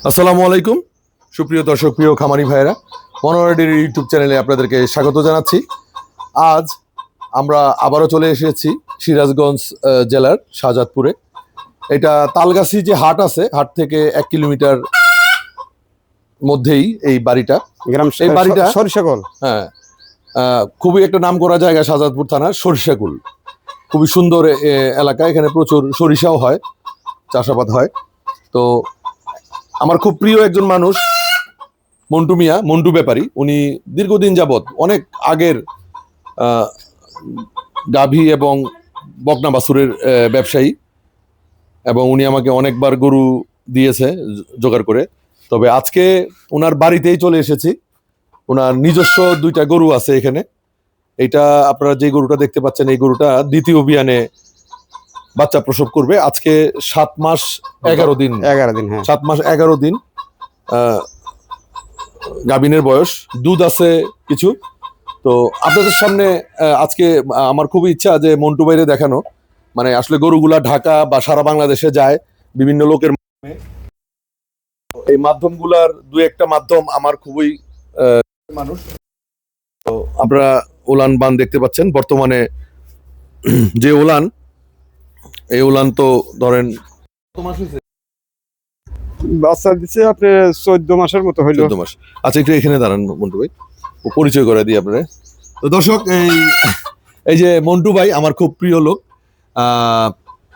আসসালামু আলাইকুম। সুপ্রিয় দর্শক প্রিয় খামারি ভাইয়েরা মনোরাডির ইউটিউব চ্যানেলে আপনাদেরকে স্বাগত জানাচ্ছি। আজ আমরা আবারও চলে এসেছি সিরাজগঞ্জ জেলার শাহজাদপুরে। এটা তালগাছি যে হাট আছে হাট থেকে এক কিলোমিটার মধ্যেই এই বাড়িটা। গ্রাম এই বাড়িটা- সরিষাকল হ্যাঁ আহ, খুবই একটা নাম করা জায়গা শাহজাদপুর থানার সরিষাকুল। খুবই সুন্দর এলাকা এখানে প্রচুর সরিষাও হয় চাষাবাদ হয়। তো আমার খুব প্রিয় একজন মানুষ মন্টু মিয়া মন্টু ব্যাপারী। উনি দীর্ঘদিন যাবৎ অনেক আগের গাভী এবং বকনা বাছুরের আহ, ব্যবসায়ী এবং উনি আমাকে অনেকবার গরু দিয়েছে জোগাড় করে। তবে আজকে ওনার বাড়িতেই চলে এসেছি। ওনার নিজস্ব দুইটা গরু আছে এখানে। এটা আপনারা যে গরুটা দেখতে পাচ্ছেন এই গরুটা দ্বিতীয় অভিযানে বাচ্চা প্রসব করবে আজকে সাত মাস এগারো দিন। এগারো দিন হ্যাঁ। সাত মাস এগারো দিন। আহ, গাভিনের বয়স দুধ আছে কিছু। তো আপনাদের সামনে আজকে আমার খুব ইচ্ছা যে মন্টু বাইরে দেখানো। মানে আসলে গরুগুলা ঢাকা বা সারা বাংলাদেশে যায় বিভিন্ন লোকের এই মাধ্যমগুলার দু একটা মাধ্যম আমার খুবই আহ, মানুষ। তো আপনারা ওলান বান দেখতে পাচ্ছেন। বর্তমানে যে উলান এই উলান তো ধরেন কত মাস বাচ্চা দিচ্ছে আপনি চোদ্দ মাসের মতো হইল। চোদ্দ মাস। আচ্ছা একটু এখানে দাঁড়ান মন্টু ভাই। পরিচয় করে দিই আপনারা। তো দর্শক এই এই যে মন্টু ভাই আমার খুব প্রিয় লোক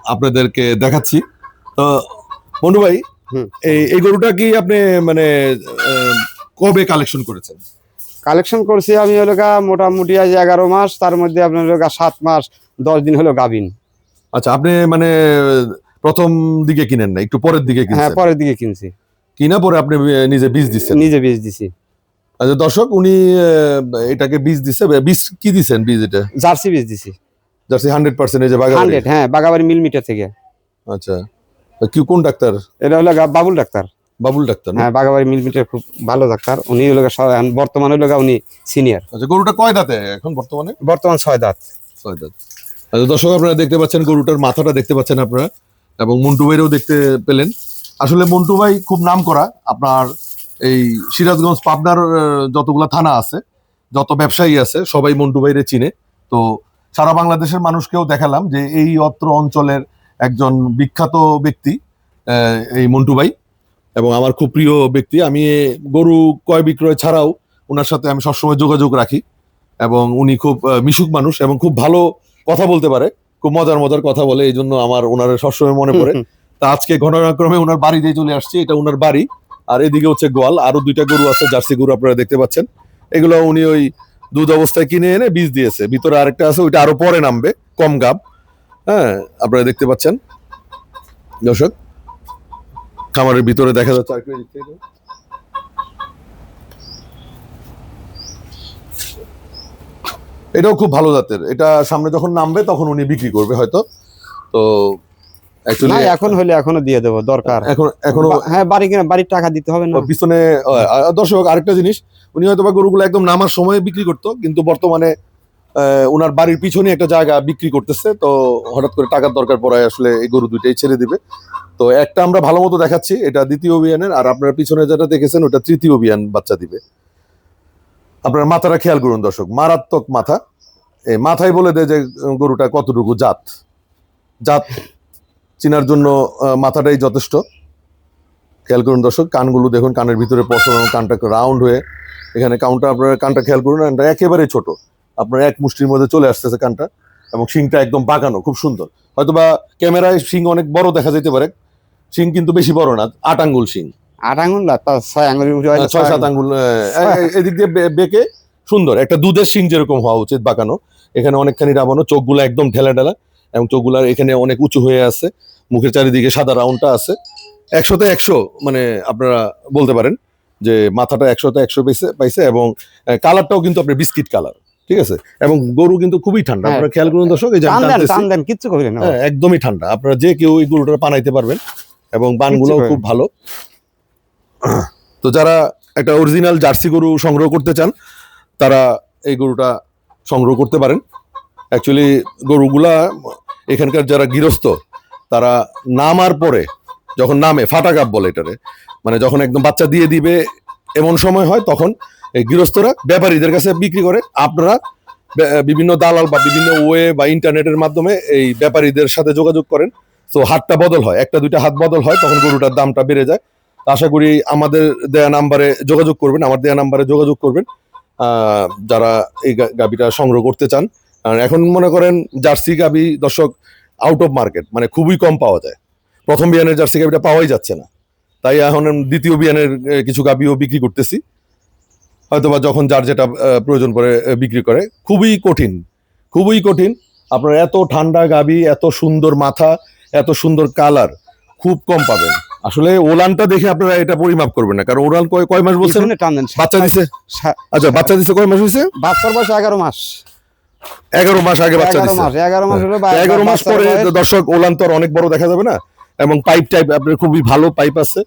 আপনাদেরকে দেখাচ্ছি। তো মন্টু ভাই হুম। এই এই গরুটা কি আপনি মানে কবে কালেকশন করেছেন? কালেকশন করছি আমি হলো মোটামুটি আজ এগারো মাস তার মধ্যে আপনার সাত মাস দশ দিন হলো গাবিন আচ্ছা আপনি মানে প্রথম দিকে কিনেন না একটু পরের দিকে কিনছেন? হ্যাঁ পরের দিকে কিনছি। কিনা পরে আপনি নিজে বীজ দিচ্ছেন? নিজে বীজ দিছি। আচ্ছা দর্শক উনি এটাকে বীজ দিচ্ছে বীজ কি দিচ্ছেন বীজ এটা? জার্সি বীজ দিছি। জার্সি হান্ড্রেড পার্সেন্ট এই যে বাগান হান্ড্রেড হ্যাঁ বাগাবাড়ি মিল মিটার থেকে। আচ্ছা তো কি কোন ডাক্তার? এটা হলো বাবুল ডাক্তার। বাবুল ডাক্তার হ্যাঁ বাগাবাড়ি মিল মিটার খুব ভালো ডাক্তার। উনি হলো বর্তমানে হলো উনি সিনিয়র আচ্ছা গরুটা কয় দাঁতে এখন বর্তমানে? বর্তমান ছয় দাঁত। ছয় দাঁত। দর্শক, আপনারা দেখতে পাচ্ছেন গরুটার মাথাটা দেখতে পাচ্ছেন আপনারা এবং মন্টু ভাইরেও দেখতে পেলেন। আসলে মন্টু ভাই খুব নাম করা আপনার এই সিরাজগঞ্জ পাবনার যতগুলা থানা আছে, যত ব্যবসায়ী আছে, সবাই মন্টু ভাইরে চিনে। তো সারা বাংলাদেশের মানুষকেও দেখালাম যে এই অত্র অঞ্চলের একজন বিখ্যাত ব্যক্তি এই মন্টু ভাই। এবং আমার খুব প্রিয় ব্যক্তি, আমি গরু ক্রয় বিক্রয় ছাড়াও ওনার সাথে আমি সবসময় যোগাযোগ রাখি। এবং উনি খুব মিশুক মানুষ এবং খুব ভালো কথা বলতে পারে খুব মজার মজার কথা বলে এই জন্য আমার ওনার সবসময় মনে পড়ে। তা আজকে ঘটনাক্রমে ওনার বাড়িতে চলে আসছি এটা ওনার বাড়ি আর এদিকে হচ্ছে গোয়াল আরও দুইটা গরু আছে জার্সি গরু আপনারা দেখতে পাচ্ছেন। এগুলো উনি ওই দুধ অবস্থায় কিনে এনে বীজ দিয়েছে। ভিতরে আরেকটা আছে ওইটা আরও পরে নামবে কম গাব। হ্যাঁ আপনারা দেখতে পাচ্ছেন। দর্শক খামারের ভিতরে দেখা যাচ্ছে আরেকটু এদিক থেকে দাও। এটাও খুব ভালো জাতের। এটা সামনে যখন নামবে তখন উনি বিক্রি করবে হয়তো। তো না এখন হলে এখনও দিয়ে দেবো দরকার। এখন এখনও হ্যাঁ বাড়ি কিনা বাড়ির টাকা দিতে হবে না। পিছনে দর্শক আরেকটা জিনিস উনি হয়তো বা গরুগুলো একদম নামার সময় বিক্রি করতো কিন্তু বর্তমানে ওনার বাড়ির পিছনে একটা জায়গা বিক্রি করতেছে তো হঠাৎ করে টাকার দরকার পড়ায় আসলে এই গরু দুইটাই ছেড়ে দিবে। তো একটা আমরা ভালো মতো দেখাচ্ছি এটা দ্বিতীয় অভিযানের আর আপনার পিছনে যেটা দেখেছেন ওটা তৃতীয় অভিযান বাচ্চা দিবে। আপনার মাথাটা খেয়াল করুন দর্শক, মারাত্মক মাথা। এই মাথায় বলে দেয় যে, গরুটা কতটুকু জাত। জাত চিনার জন্য মাথাটাই যথেষ্ট। খেয়াল করুন দর্শক, কানগুলো দেখুন, কানের ভিতরে পশম এবং কানটা রাউন্ড হয়ে এখানে কাউন্টার আপনার কানটা খেয়াল করুন, কানটা একেবারে ছোট। আপনার এক মুষ্টির মধ্যে চলে আসতেছে কানটা এবং শিংটা একদম বাঁকানো, খুব সুন্দর। হয়তোবা ক্যামেরায় শিং অনেক বড় দেখা যেতে পারে, শিং কিন্তু বেশি বড় না, আট আঙ্গুল শিং। আট আঙুল না তার ছয় হয়তো ছয় সাত এ- এদিক দিয়ে বেঁকে সুন্দর একটা দুধের শিং যেরকম হওয়া উচিত বাঁকানো এখানে অনেকখানি রাবানো চোখগুলো একদম ঢেলা ঢেলা এবং চোখগুলো এখানে অনেক উঁচু হয়ে আছে মুখের চারিদিকে সাদা রাউন্ডটা আছে একশোতে একশো মানে আপনারা বলতে পারেন যে মাথাটা একশোতে একশো পাইছে পাইছে এবং কালারটাও কিন্তু আপনার বিস্কিট কালার ঠিক আছে? এবং গরু কিন্তু খুবই ঠান্ডা হ্যাঁ। আপনারা খেয়াল করুন দর্শক এই কিচ্ছু হ্যাঁ, একদমই ঠান্ডা আপনারা যে কেউ এই গরুটা বানাইতে পারবেন এবং বানগুলোও খুব ভালো। তো যারা একটা অরিজিনাল জার্সি গরু সংগ্রহ করতে চান, তারা এই গরুটা সংগ্রহ করতে পারেন। অ্যাকচুয়ালি গরুগুলা এখানকার যারা গৃহস্থ, তারা নামার পরে যখন নামে, ফাটা গাব বলে এটারে মানে যখন একদম বাচ্চা দিয়ে দিবে, এমন সময় হয় তখন এই গৃহস্থরা ব্যাপারীদের কাছে বিক্রি করে। আপনারা বিভিন্ন দালাল বা বিভিন্ন ওয়ে বা ইন্টারনেটের মাধ্যমে এই ব্যাপারীদের সাথে যোগাযোগ করেন। তো হাতটা বদল হয়, একটা দুইটা হাত বদল হয়, তখন গরুটার দামটা বেড়ে যায়। আশা করি আমাদের দেয়া নাম্বারে যোগাযোগ করবেন আমার দেয়া নাম্বারে যোগাযোগ করবেন যারা এই গা- গাভীটা সংগ্রহ করতে চান। এখন মনে করেন জার্সি গাভী দর্শক আউট অফ মার্কেট মানে খুবই কম পাওয়া যায়। প্রথম বিয়ানের জার্সি গাভীটা পাওয়াই যাচ্ছে না। তাই এখন দ্বিতীয় বিয়ানের কিছু গাভীও বিক্রি করতেছি। হয়তোবা যখন যার যেটা প্রয়োজন আহ, বিক্রি করে। খুবই কঠিন খুবই কঠিন। আপনার এত ঠান্ডা গাবি এত সুন্দর মাথা এত সুন্দর কালার খুব কম পাবেন। আসলে ওলানটা দেখে আপনারা এটা পরিমাপ করবেন না কারণ ওলান কয় কয় মাস বলছেন? বাচ্চা দিছে? আচ্ছা বাচ্চা দিছে কয় মাস হয়েছে বাচ্চার বয়স এগারো মাস। এগারো মাস আগে বাচ্চা দিছে। এগারো মাস মাস পরে দর্শক ওলান তো আর অনেক বড় দেখা যাবে না? এবং পাইপ টাইপ আপনার খুবই ভালো পাইপ আছে।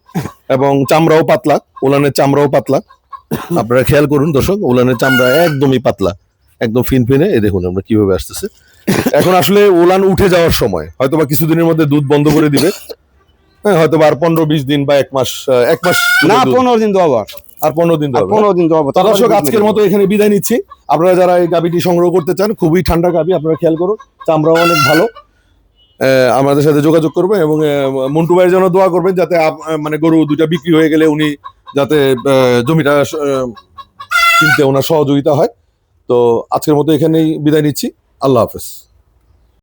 এবং চামড়াও পাতলা ওলানের চামড়াও পাতলা। আপনারা খেয়াল করুন দর্শক ওলানের চামড়া একদমই পাতলা। একদম ফিনফিনে এই দেখুন আমরা কীভাবে আসতেছে। এখন আসলে ওলান উঠে যাওয়ার সময় হয়তো বা কিছুদিনের মধ্যে দুধ বন্ধ করে দিবে। হ্যাঁ হয়তো আর পনেরো বিশ দিন বা এক মাস এক মাস না পনেরো দিন দেওয়া আর পনেরো দিন পনেরো দিন তো দর্শক আজকের মতো এখানে বিদায় নিচ্ছি। আপনারা যারা এই গাবিটি সংগ্রহ করতে চান খুবই ঠান্ডা গাবি আপনারা খেয়াল করুন চামড়াও অনেক ভালো। আহ, আমাদের সাথে যোগাযোগ করবেন এবং মন্টু ভাইয়ের জন্য দোয়া করবেন যাতে মানে গরু দুইটা বিক্রি হয়ে গেলে উনি যাতে জমিটা কিনতে ওনার সহযোগিতা হয়। তো আজকের মতো এখানেই বিদায় নিচ্ছি। আল্লাহ হাফেজ।